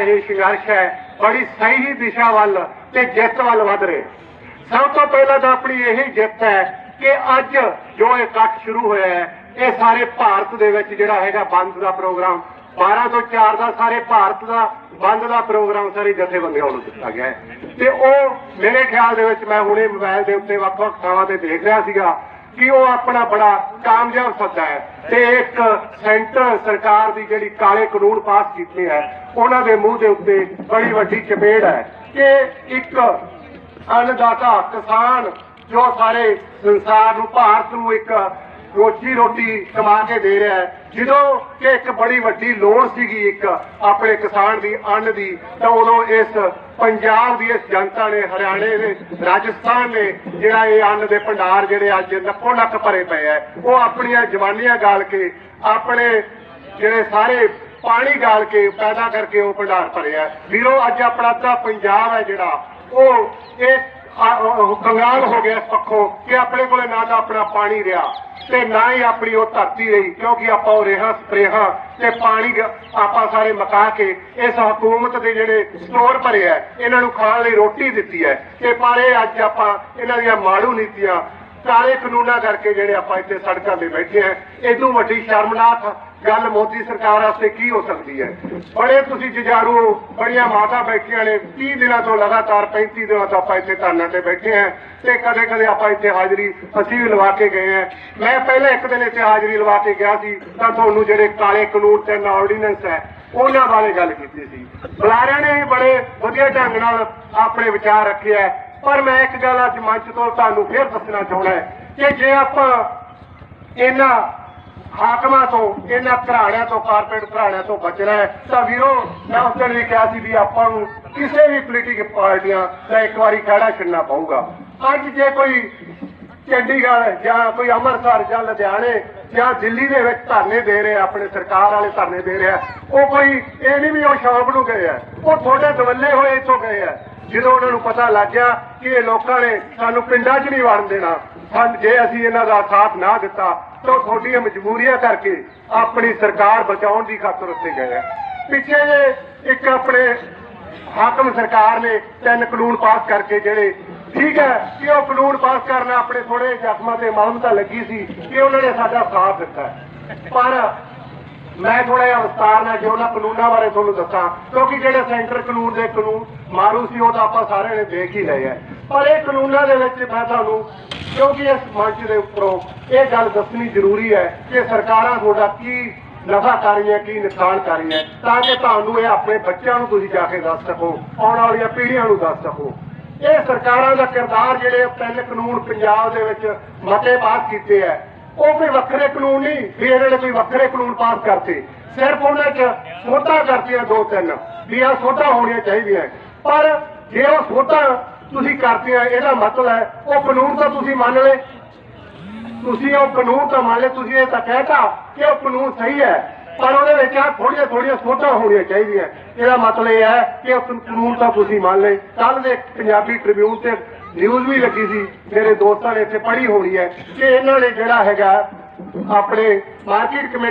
ਜਿਹੜਾ ਇਹ ਸੰਘਰਸ਼ ਹੈ, ਬੜੀ ਸਹੀ ਦਿਸ਼ਾ ਵੱਲ ਤੇ ਜਿੱਤ ਵੱਲ ਵਧ ਰਿਹਾ ਸਭ ਤੋਂ ਪਹਿਲਾਂ ਤਾਂ ਆਪਣੀ ਇਹ ਜਿੱਤ ਹੈ ਕਿ ਅੱਜ ਜੋ ਇਕੱਠ ਸ਼ੁਰੂ ਹੋਇਆ ਹੈ, ਇਹ ਸਾਰੇ ਭਾਰਤ ਦੇ ਵਿੱਚ ਜਿਹੜਾ ਹੈਗਾ ਬੰਦ ਦਾ ਪ੍ਰੋਗਰਾਮ 12 ਤੋਂ 4 ਦਾ ਸਾਰੇ ਭਾਰਤ ਦਾ ਬੰਦ ਦਾ ਪ੍ਰੋਗਰਾਮ ਸਾਰੇ ਜਥੇਬੰਦੀਆਂ ਨੂੰ ਦਿੱਤਾ ਗਿਆ ਹੈ। ਤੇ ਉਹ ਮੇਰੇ ਖਿਆਲ ਦੇ ਵਿੱਚ ਮੈਂ ਹੁਣੇ ਮੋਬਾਈਲ ਦੇ ਉੱਤੇ ਵੱਖ-ਵੱਖ ਥਾਵਾਂ ਤੇ ਦੇਖ ਰਿਹਾ ਸੀਗਾ ਕਿ ਉਹ ਆਪਣਾ ਬੜਾ ਕਾਮਯਾਬ ਸੱਦਾ ਹੈ ਤੇ ਇੱਕ ਸੈਂਟਰ ਸਰਕਾਰ ਦੀ ਜਿਹੜੀ ਕਾਲੇ ਕਾਨੂੰਨ ਪਾਸ ਕੀਤੇ ਹੈ, ਉਹਨਾਂ ਦੇ ਮੂੰਹ ਦੇ ਉੱਤੇ ਬੜੀ ਵੱਡੀ ਚਪੇੜ ਹੈ ਕਿ ਇੱਕ ਅੰਨਦਾਤਾ ਕਿਸਾਨ ਜੋ ਸਾਰੇ ਸੰਸਾਰ ਨੂੰ, ਭਾਰਤ ਨੂੰ ਇੱਕ ਰੋਜੀ ਰੋਟੀ ਕਮਾ ਕੇ ਦੇ ਰਿਹਾ ਹੈ। ਜਦੋਂ ਕਿ ਇੱਕ ਬੜੀ ਵੱਡੀ ਲੋੜ ਸੀਗੀ ਇੱਕ ਆਪਣੇ ਕਿਸਾਨ ਦੀ ਅੰਨ ਦੀ, ਤਾਂ ਉਦੋਂ ਇਸ ਪੰਜਾਬ ਦੀ ਇਸ ਜਨਤਾ ਨੇ, ਹਰਿਆਣੇ ਨੇ ਰਾਜਸਥਾਨ ਨੇ ਜਿਹੜਾ ਇਹ ਅੰਨ ਦੇ ਭੰਡਾਰ ਜਿਹੜੇ ਅੱਜ ਲੱਖੋ ਲੱਖ ਭਰੇ ਪਏ ਹੈ, ਉਹ ਆਪਣੀਆਂ ਜਵਾਨੀਆਂ ਗਾਲ ਕੇ, ਆਪਣੇ ਜਿਹੜੇ ਸਾਰੇ ਪਾਣੀ ਗਾਲ ਕੇ ਪੈਦਾ ਕਰਕੇ ਉਹ ਭੰਡਾਰ ਭਰਿਆ ਵੀਰੋ, ਅੱਜ ਆਪਣਾ ਤਾਂ ਪੰਜਾਬ ਹੈ ਜਿਹੜਾ, ਉਹ ਇਹ, ਆ- ਕੰਗਾਲ ਹੋ ਗਿਆ ਇਸ ਪੱਖੋਂ ਕਿ ਆਪਣੇ ਕੋਲੇ ਨਾ ਤਾਂ ਆਪਣਾ ਪਾਣੀ ਰਿਹਾ। ਤੇ ਨਾ ਹੀ ਆਪਣੀ ਉਹ ਧਰਤੀ ਰਹੀ, ਕਿਉਂਕਿ ਆਪਾਂ ਉਹ ਰੇਹਾਂ, ਸਪਰੇਹਾਂ ਤੇ ਪਾਣੀ ਆਪਾਂ ਸਾਰੇ ਮਕਾ ਕੇ ਇਸ ਹਕੂਮਤ ਦੇ ਜਿਹੜੇ ਸਟੋਰ ਭਰੇ ਆ, ਇਹਨਾਂ ਨੂੰ ਖਾਣ ਲਈ ਰੋਟੀ ਦਿੱਤੀ ਹੈ। ਤੇ ਪਰ ਇਹ ਅੱਜ ਆਪਾਂ ਇਹਨਾਂ ਦੀਆਂ ਮਾੜੂ ਨੀਤੀਆਂ ਕਾਲੇ ਕਾਨੂੰਨਾਂ ਕਰਕੇ ਜਿਹੜੇ ਆਪਾਂ ਇੱਥੇ ਸੜਕਾਂ ਤੇ ਬੈਠੇ ਆ ਇਦੋਂ ਵੱਡੀ ਸ਼ਰਮਨਾਕ ਗੱਲ ਮੋਦੀ ਸਰਕਾਰ ਵਾਸਤੇ ਕੀ ਹੋ ਸਕਦੀ ਹੈ? ਬੜੇ ਤੁਸੀਂ ਜੁਝਾਰੂ, ਬੜੀਆਂ ਮਾਤਾ ਬੈਠੀਆਂ ਨੇ 30 ਦਿਨਾਂ ਤੋਂ ਲਗਾਤਾਰ 35 ਦਿਨਾਂ ਤੋਂ ਆਪਾਂ ਇੱਥੇ ਧਰਨੇ ਤੇ ਬੈਠੇ ਆ ਤੇ ਕਦੇ ਕਦੇ ਆਪਾਂ ਇੱਥੇ ਹਾਜ਼ਰੀ ਅਸੀਂ ਵੀ ਲਵਾ ਕੇ ਗਏ ਆ ਮੈਂ ਪਹਿਲਾਂ ਇੱਕ ਦਿਨ ਇੱਥੇ ਹਾਜ਼ਰੀ ਲਵਾ ਕੇ ਗਿਆ ਸੀ, ਤਾਂ ਤੁਹਾਨੂੰ ਜਿਹੜੇ ਕਾਲੇ ਕਾਨੂੰਨ ਤੇ ਆਰਡੀਨੈਂਸ ਹੈ, ਉਹਨਾਂ ਬਾਰੇ ਗੱਲ ਕੀਤੀ ਸੀ। ਬੁਲਾਰਿਆਂ ਨੇ ਵੀ ਬੜੇ ਵਧੀਆ ਢੰਗ ਨਾਲ ਆਪਣੇ ਵਿਚਾਰ ਰੱਖੇ ਹੈ ਪਰ ਮੈਂ ਇੱਕ ਗੱਲ ਅੱਜ ਮੰਚ ਤੋਂ ਤੁਹਾਨੂੰ ਫੇਰ ਦੱਸਣਾ ਚਾਹੁੰਦਾ ਹੈ ਕਿ ਜੇ ਆਪਾਂ ਇਹਨਾਂ ਹਾਕਮਾਂ ਤੋਂ, ਇਹਨਾਂ ਘਰਾਣਿਆਂ ਤੋਂ, ਕਾਰਪੋਰੇਟ ਘਰਾਣਿਆਂ ਤੋਂ ਬਚਣਾ ਹੈ, ਤਾਂ ਵੀਰੋ, ਮੈਂ ਉਸ ਦਿਨ ਵੀ ਕਿਹਾ ਸੀ ਵੀ ਆਪਾਂ ਨੂੰ ਕਿਸੇ ਵੀ ਪੋਲੀਟਿਕਲ ਪਾਰਟੀਆਂ ਦਾ ਇੱਕ ਵਾਰੀ ਖੜਾ ਛੱਡਣਾ ਪਊਗਾ। ਅੱਜ ਜੇ ਕੋਈ ਚੰਡੀਗੜ੍ਹ ਜਾਂ ਕੋਈ ਅੰਮ੍ਰਿਤਸਰ ਜਾਂ ਲੁਧਿਆਣੇ ਜਾਂ ਦਿੱਲੀ ਦੇ ਵਿੱਚ ਧਰਨੇ ਦੇ ਰਹੇ, ਆਪਣੇ ਸਰਕਾਰ ਵਾਲੇ ਧਰਨੇ ਦੇ ਰਹੇ, ਉਹ ਕੋਈ ਇਹ ਨਹੀਂ ਵੀ ਉਹ ਸ਼ੌਕ ਨੂੰ ਗਏ ਆ, ਉਹ ਤੁਹਾਡੇ ਦਵੱਲੇ ਹੋਏ ਇੱਥੋਂ ਗਏ ਆ। ਜਦੋਂ ਉਹਨਾਂ ਨੂੰ ਪਤਾ ਲੱਗ ਗਿਆ ਕਿ ਇਹ ਲੋਕਾਂ ਨੇ ਸਾਨੂੰ ਪਿੰਡਾਂ 'ਚ ਨਹੀਂ ਵੜਨ ਦੇਣਾ ਜੇ ਅਸੀਂ ਇਹਨਾਂ ਦਾ ਸਾਥ ਨਾ ਦਿੱਤਾ, ਤਾਂ ਤੁਹਾਡੀਆਂ ਮਜਬੂਰੀਆਂ ਕਰਕੇ ਆਪਣੀ ਸਰਕਾਰ ਬਚਾਉਣ ਦੀ ਖਾਤਰ ਉੱਤੇ ਗਏ ਆ। ਪਿੱਛੇ ਜੇ ਇੱਕ ਆਪਣੇ ਹਾਕਮ ਸਰਕਾਰ ਨੇ ਤਿੰਨ ਕਾਨੂੰਨ ਪਾਸ ਕਰਕੇ ਜਿਹੜੇ ਠੀਕ ਹੈ ਕਿ ਉਹ ਕਾਨੂੰਨ ਪਾਸ ਕਰਨਾ ਆਪਣੇ ਥੋੜੇ ਜ਼ਖਮਾਂ ਤੇ ਮਲਮ ਤਾਂ ਲੱਗੀ ਸੀ ਕਿ ਉਹਨਾਂ ਨੇ ਸਾਡਾ ਸਾਥ ਦਿੱਤਾ। ਪਰ ਮੈਂ ਥੋੜਾ ਜਿਹਾ ਵਿਸਤਾਰ ਨਾਲ ਜੇ ਕਾਨੂੰਨਾਂ ਬਾਰੇ ਤੁਹਾਨੂੰ ਦੱਸਾਂ, ਕਿਉਂਕਿ ਜਿਹੜੇ ਸੈਂਟਰ ਕਾਨੂੰਨ ਦੇ ਕਾਨੂੰਨ ਮਾਰੂ ਸੀ, ਉਹ ਤਾਂ ਆਪਾਂ ਸਾਰਿਆਂ ਨੇ ਦੇਖ ਹੀ ਲਏ ਆ। ਪਰ ਇਹ ਕਾਨੂੰਨਾਂ ਦੇ ਵਿੱਚ ਮੈਂ ਤੁਹਾਨੂੰ, ਕਿਉਂਕਿ ਇਸ ਮੰਚ ਦੇ ਉੱਪਰੋਂ ਇਹ ਗੱਲ ਦੱਸਣੀ ਜ਼ਰੂਰੀ ਹੈ ਕਿ ਸਰਕਾਰਾਂ ਤੁਹਾਡਾ ਕੀ ਨਫਾ ਕਰ ਰਹੀਆਂ, ਕੀ ਨੁਕਸਾਨ ਕਰ ਰਹੀਆਂ, ਤਾਂ ਕਿ ਤੁਹਾਨੂੰ ਇਹ ਆਪਣੇ ਬੱਚਿਆਂ ਨੂੰ ਤੁਸੀਂ ਜਾ ਕੇ ਦੱਸ ਸਕੋ, ਆਉਣ ਵਾਲੀਆਂ ਪੀੜ੍ਹੀਆਂ ਨੂੰ ਦੱਸ ਸਕੋ। ਇਹ ਸਰਕਾਰਾਂ ਦਾ ਕਿਰਦਾਰ ਜਿਹੜੇ ਤਿੰਨ ਕਾਨੂੰਨ ਪੰਜਾਬ ਦੇ ਵਿੱਚ ਮਤੇ ਪਾਸ ਕੀਤੇ ਆ। ਉਹ ਕੋਈ ਵੱਖਰੇ ਕਾਨੂੰਨ ਨਹੀਂ ਵੀ ਇਹਨਾਂ ਨੇ ਕੋਈ ਵੱਖਰੇ ਕਾਨੂੰਨ ਪਾਸ ਕਰਤੇ। ਸਿਰਫ ਉਹਨਾਂ 'ਚ ਸੋਧਾਂ ਕਰਤੀਆਂ ਦੋ ਤਿੰਨ, ਵੀ ਆ ਸੋਧਾਂ ਹੋਣੀਆਂ ਚਾਹੀਦੀਆਂ। ਪਰ ਜੇ ਉਹ ਸੋਧਾਂ ਤੁਸੀਂ ਕਰਤੀਆਂ, ਇਹਦਾ ਮਤਲਬ ਹੈ, ਉਹ ਕਾਨੂੰਨ ਤਾਂ ਤੁਸੀਂ ਮੰਨ ਲਏ। ਤੁਸੀਂ ਉਹ ਕਾਨੂੰਨ ਤਾਂ ਮੰਨ ਲਏ, ਤੁਸੀਂ ਇਹ ਤਾਂ ਕਹਿਤਾ ਕਿ ਉਹ ਕਾਨੂੰਨ ਸਹੀ ਹੈ। ਪਰ ਉਹਦੇ ਵਿੱਚ ਆ ਥੋੜੀਆਂ ਥੋੜੀਆਂ ਸੋਧਾਂ ਹੋਣੀਆਂ ਚਾਹੀਦੀਆਂ। ਇਹਦਾ ਮਤਲਬ ਇਹ ਹੈ ਕਿ ਉਹ ਕਾਨੂੰਨ ਤਾਂ ਤੁਸੀਂ ਮੰਨ ਲਏ। ਕੱਲ ਦੇ ਪੰਜਾਬੀ ਟ੍ਰਿਬਿਊਨ ਤੇ ਨਿਊਜ਼ ਵੀ ਲੱਗੀ ਸੀ, ਮੇਰੇ ਦੋਸਤਾਂ ਨੇ ਇੱਥੇ ਪੜ੍ਹੀ ਹੋਣੀ ਹੈ ਕਿ ਇਹਨਾਂ ਨੇ ਜਿਹੜਾ ਹੈਗਾ ਆਪਣੇ ਮਾਰਕੀਟ ਕਮੇਟੀ